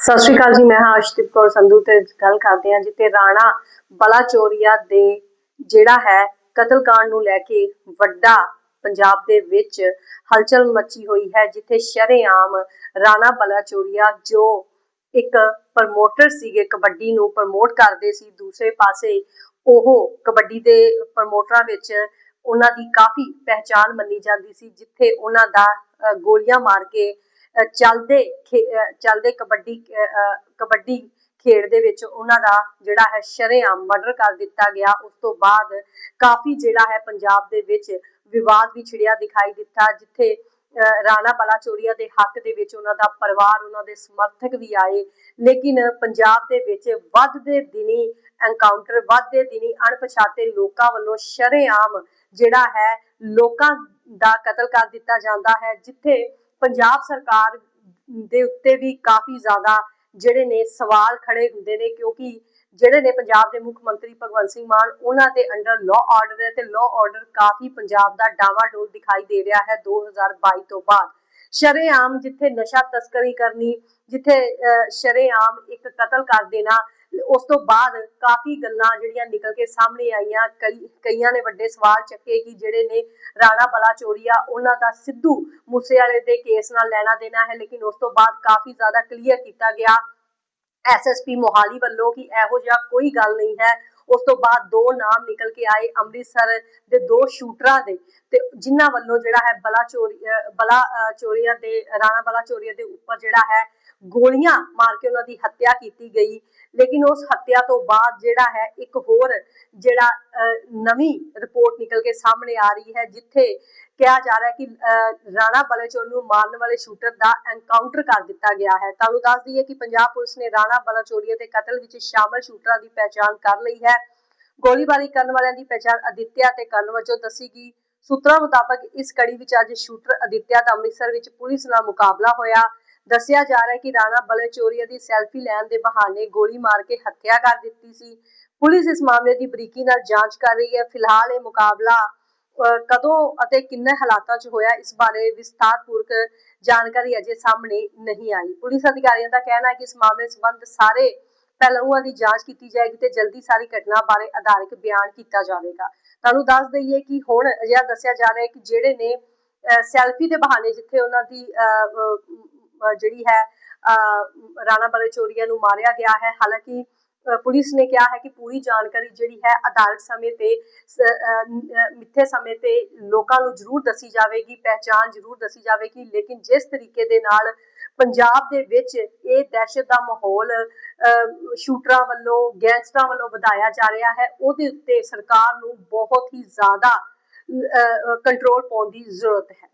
ਸਤਿ ਸ਼੍ਰੀ ਅਕਾਲ ਜੀ, ਮੈਂ ਹਾਂ ਅਸ਼ਦੀਪ ਕੌਰ ਸੰਧੂ ਤੇ ਗੱਲ ਕਰਦੇ ਹਾਂ ਜਿੱਤੇ ਰਾਣਾ ਬਲਾਚੋਰੀਆ ਦੇ ਜਿਹੜਾ ਹੈ ਕਤਲकांड ਨੂੰ ਲੈ ਕੇ ਵੱਡਾ ਪੰਜਾਬ ਦੇ ਵਿੱਚ ਹਲਚਲ ਮੱਚੀ ਹੋਈ ਹੈ, ਜਿੱਥੇ ਸ਼ਰੇਆਮ ਰਾਣਾ ਬਲਾਚੋਰੀਆ ਜੋ ਇੱਕ ਪ੍ਰਮੋਟਰ ਸੀਗੇ, ਕਬੱਡੀ ਨੂੰ ਪ੍ਰਮੋਟ ਕਰਦੇ ਸੀ, ਦੂਸਰੇ ਪਾਸੇ ਉਹ ਕਬੱਡੀ ਦੇ ਪ੍ਰਮੋਟਰਾਂ ਵਿੱਚ ਉਹਨਾਂ ਦੀ ਕਾਫੀ ਪਹਿਚਾਨ ਮੰਨੀ ਜਾਂਦੀ ਸੀ, ਜਿੱਥੇ ਉਹਨਾਂ ਦਾ ਗੋਲੀਆਂ ਮਾਰ ਕੇ ਚਲਦੇ ਖੇ- ਕਬੱਡੀ ਕਬੱਡੀ ਖੇਡ ਦੇ ਵਿੱਚ ਉਹਨਾਂ ਦਾ ਜਿਹੜਾ ਹੈ ਸ਼ਰੇਆਮ ਮਰਡਰ ਕਰ ਦਿੱਤਾ ਗਿਆ। ਉਸ ਤੋਂ ਬਾਅਦ ਕਾਫੀ ਜਿਹੜਾ ਹੈ ਪੰਜਾਬ ਦੇ ਵਿੱਚ ਵਿਵਾਦ ਵੀ ਛਿੜਿਆ ਦਿਖਾਈ ਦਿੱਤਾ, ਜਿੱਥੇ ਰਾਣਾ ਬਲਾਚੋਰੀਆ ਦੇ ਹੱਕ ਦੇ ਵਿੱਚ ਉਹਨਾਂ ਦਾ ਪਰਿਵਾਰ, ਉਹਨਾਂ ਦੇ ਸਮਰਥਕ ਵੀ ਆਏ। ਲੇਕਿਨ ਪੰਜਾਬ ਦੇ ਵਿੱਚ ਵੱਧਦੇ ਦਿਨੀ ਐਨਕਾਊਂਟਰ ਵੱਧਦੇ ਦਿਨੀ ਅਣਪਛਾਤੇ ਲੋਕਾਂ ਵੱਲੋਂ ਸ਼ਰੇਆਮ ਜਿਹੜਾ ਹੈ ਲੋਕਾਂ ਦਾ ਕਤਲ ਕਰ ਦਿੱਤਾ ਜਾਂਦਾ ਹੈ, ਜਿੱਥੇ ਪੰਜਾਬ ਸਰਕਾਰ ਦੇ ਉੱਤੇ ਵੀ ਕਾਫੀ ਜ਼ਿਆਦਾ ਜਿਹੜੇ ਨੇ ਸਵਾਲ ਖੜੇ ਹੁੰਦੇ ਨੇ ਕਿਉਂਕਿ ਜਿਹੜੇ ਨੇ ਪੰਜਾਬ ਦੇ ਮੁੱਖ ਮੰਤਰੀ ਭਗਵੰਤ ਸਿੰਘ ਮਾਨ ਉਹਨਾਂ ਦੇ ਅੰਡਰ ਲਾਅ ਆਰਡਰ ਹੈ ਤੇ ਲਾਅ ਆਰਡਰ ਕਾਫੀ ਪੰਜਾਬ ਦਾ ਡਾਵਾਡੋਲ ਦਿਖਾਈ ਦੇ ਰਿਹਾ ਹੈ 2022 ਤੋਂ ਬਾਅਦ। ਸ਼ਰੇਆਮ ਜਿੱਥੇ ਨਸ਼ਾ ਤਸਕਰੀ ਕਰਨੀ ਜਿੱਥੇ ਅਹ, ਸ਼ਰੇਆਮ ਇੱਕ ਕਤਲ ਕਰ ਦੇਣਾ ਉਸ ਤੋਂ ਬਾਅਦ ਕਾਫੀ ਗੱਲਾਂ ਜਿਹੜੀਆਂ ਨਿਕਲ ਕੇ ਸਾਹਮਣੇ ਆਈਆਂ, ਕਈ, ਕਈਆਂ ਨੇ ਵੱਡੇ ਸਵਾਲ ਚੱਕੇ ਕਿ ਜਿਹੜੇ ਨੇ ਰਾਣਾ ਬਲਾਚੋਰੀਆ, ਉਹਨਾਂ ਦਾ ਸਿੱਧੂ ਮੂਸੇਵਾਲੇ ਦੇ ਕੇਸ ਨਾਲ ਲੈਣਾ ਦੇਣਾ ਹੈ, ਲੇਕਿਨ ਉਸ ਤੋਂ ਬਾਅਦ ਕਾਫੀ ਜ਼ਿਆਦਾ ਕਲੀਅਰ ਕੀਤਾ ਗਿਆ ਐਸਐਸਪੀ ਮੋਹਾਲੀ ਵੱਲੋਂ ਕਿ ਇਹੋ ਜਿਹਾ ਕੋਈ ਗੱਲ ਨਹੀਂ ਹੈ। ਉਸ ਤੋਂ ਬਾਅਦ ਦੋ ਨਾਮ ਨਿਕਲ ਕੇ ਆਏ ਅੰਮ੍ਰਿਤਸਰ ਦੇ ਦੋ ਸ਼ੂਟਰਾਂ ਦੇ ਤੇ ਜਿਨ੍ਹਾਂ ਵੱਲੋਂ ਜਿਹੜਾ ਹੈ ਬਲਾ ਚੋਰੀ ਬਲਾ, ਅਹ ਚੋਰੀਆ ਦੇ, ਰਾਣਾ ਬਲਾ ਚੋਰੀਆ ਦੇ ਉੱਪਰ ਜਿਹੜਾ ਹੈ ਗੋਲੀਆਂ ਮਾਰ ਕੇ ਉਹਨਾਂ ਦੀ ਹੱਤਿਆ ਕੀਤੀ ਗਈ। ਲੇਕਿਨ ਉਸ ਹੱਤਿਆ ਤੋਂ ਬਾਅਦ ਜਿਹੜਾ ਹੈ, ਇੱਕ ਹੋਰ ਜਿਹੜਾ ਨਵੀਂ ਰਿਪੋਰਟ ਨਿਕਲ ਕੇ ਸਾਹਮਣੇ ਆ ਰਹੀ ਹੈ, ਜਿੱਥੇ ਕਿਹਾ ਜਾ ਰਿਹਾ ਕਿ ਰਾਣਾ ਬਲਾਚੌਰ ਨੂੰ ਮਾਰਨ ਵਾਲੇ ਸ਼ੂਟਰ ਦਾ ਐਨਕਾਊਂਟਰ ਕਰ ਦਿੱਤਾ ਗਿਆ ਹੈ। ਤੁਹਾਨੂੰ ਦੱਸ ਦਈਏ ਕਿ ਪੰਜਾਬ ਪੁਲਿਸ ਨੇ ਰਾਣਾ ਬਲਾਚੌਰੀਆ ਦੇ ਕਤਲ ਵਿੱਚ ਸ਼ਾਮਲ ਸ਼ੂਟਰਾਂ ਦੀ ਪਹਿਚਾਣ ਕਰ ਲਈ ਹੈ। ਗੋਲੀਬਾਰੀ ਕਰਨ ਵਾਲਿਆਂ ਦੀ ਪਹਿਚਾਣ ਅਦਿੱਤਿਆ ਤੇ ਕਰਨ ਵਜੋਂ ਦੱਸੀ ਗਈ। ਸੂਤਰਾਂ ਮੁਤਾਬਕ ਇਸ ਕੜੀ ਵਿੱਚ ਅੱਜ ਸ਼ੂਟਰ ਅਦਿੱਤਿਆ ਦਾ ਅੰਮ੍ਰਿਤਸਰ ਵਿੱਚ ਪੁਲਿਸ ਨਾਲ ਮੁਕਾਬਲਾ ਹੋਇਆ। ਦੱਸਿਆ ਜਾ ਰਿਹਾ ਹੈ ਕਿ ਰਾਣਾ ਬਲਾਚੌਰੀਆ ਦੀ ਸੈਲਫੀ ਲੈਣ ਦੇ ਬਹਾਨੇ ਗੋਲੀ ਮਾਰ ਕੇ ਹੱਤਿਆ ਕਰ ਦਿੱਤੀ ਸੀ। ਪੁਲਿਸ ਇਸ ਮਾਮਲੇ ਦੀ ਬਰੀਕੀ ਨਾਲ ਜਾਂਚ ਕਰ ਰਹੀ ਹੈ। ਫਿਲਹਾਲ ਇਹ ਮੁਕਾਬਲਾ ਕਦੋਂ ਅਤੇ ਕਿੰਨੇ ਹਾਲਾਤਾਂ 'ਚ ਹੋਇਆ ਇਸ ਬਾਰੇ ਵਿਸਥਾਰਪੂਰਕ ਜਾਣਕਾਰੀ ਅਜੇ ਸਾਹਮਣੇ ਨਹੀਂ ਆਈ। ਪੁਲਿਸ ਅਧਿਕਾਰੀਆਂ ਦਾ ਕਹਿਣਾ ਹੈ ਕਿ ਇਸ ਮਾਮਲੇ ਸੰਬੰਧ ਸਾਰੇ ਪਹਿਲੂਆਂ ਦੀ ਜਾਂਚ ਕੀਤੀ ਜਾਏਗੀ ਤੇ ਜਲਦੀ ਸਾਰੀ ਘਟਨਾ ਬਾਰੇ ਆਧਾਰਿਤ ਬਿਆਨ ਕੀਤਾ ਜਾਵੇਗਾ। ਤੁਹਾਨੂੰ ਦੱਸ ਦਈਏ ਕਿ ਹੁਣ ਅਜਿਹਾ ਦੱਸਿਆ ਜਾ ਰਿਹਾ ਹੈ ਕਿ ਜਿਹੜੇ ਨੇ ਸੈਲਫੀ ਦੇ ਬਹਾਨੇ ਜਿੱਥੇ ਉਹਨਾਂ ਦੀ ਅਹ, ਜਿਹੜੀ ਹੈ ਰਾਣਾ ਬਲਚੋਰੀਆ ਨੂੰ ਮਾਰਿਆ ਗਿਆ ਹੈ। ਹਾਲਾਂਕਿ ਪੁਲਿਸ ਨੇ ਕਿਹਾ ਹੈ ਕਿ ਪੂਰੀ ਜਾਣਕਾਰੀ ਜਿਹੜੀ ਹੈ ਅਦਾਲਤ ਸਮੇਂ ਤੇ ਮਿੱਥੇ ਸਮੇਂ ਤੇ ਲੋਕਾਂ ਨੂੰ ਜ਼ਰੂਰ ਦੱਸੀ ਜਾਵੇਗੀ ਪਹਿਚਾਣ ਜ਼ਰੂਰ ਦੱਸੀ ਜਾਵੇਗੀ। ਲੇਕਿਨ ਜਿਸ ਤਰੀਕੇ ਦੇ ਨਾਲ ਪੰਜਾਬ ਦੇ ਵਿੱਚ ਇਹ ਦਹਿਸ਼ਤ ਦਾ ਮਾਹੌਲ ਅਹ, ਸ਼ੂਟਰਾਂ ਵੱਲੋਂ ਗੈਂਗਸਟਰਾਂ ਵੱਲੋਂ ਵਧਾਇਆ ਜਾ ਰਿਹਾ ਹੈ ਉਹਦੇ ਉੱਤੇ ਸਰਕਾਰ ਨੂੰ ਬਹੁਤ ਹੀ ਜ਼ਿਆਦਾ ਕੰਟਰੋਲ ਪਾਉਣ ਦੀ ਜ਼ਰੂਰਤ ਹੈ।